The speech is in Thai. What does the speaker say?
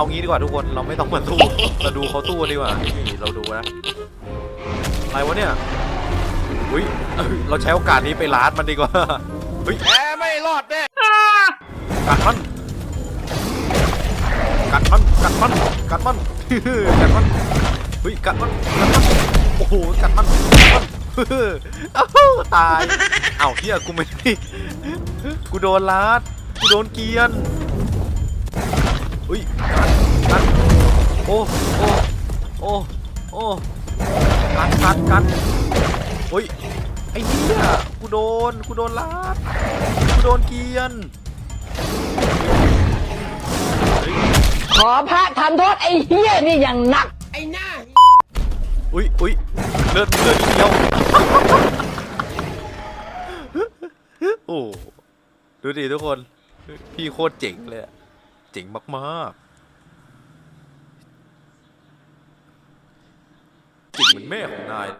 เอางี้ดีกว่าทุกคนเราไม่ต้องมาสู้เราดูเขาสู้ดีกว่านี่เราดูนะอะไรวะเนี่ยอุ้ยเอ้ยเราใช้โอกาสนี้ไปลาดมันดีกว่าเฮ้ยแกไม่รอดแน่กัดมันกัดมันกัดมันกัดมันกัดมันเฮ้ยกัดมันกัดมันโอ้โหกัดมันกัดมันเอ้าตายเอ้าเฮียกูไม่ได้กูโดนลาดกูโดนเกรียนอุ้ยกัดโอ้โอ้โอ้โอ้กัดกัดกัดโอ้ยไอ้เหี้ยกูโดนกูโดนลาดกูโดนเกียนขอพระทำโทษไอ้เฮี้ยนี่อย่างหนัก ไอ้หน้าอุ้ยอุ้ยเลือดเลือดนิดเดียวโอ้ดูดิทุกคน พี่โคตรเจ๋งเลยเจ๋งมากๆ เจ๋ง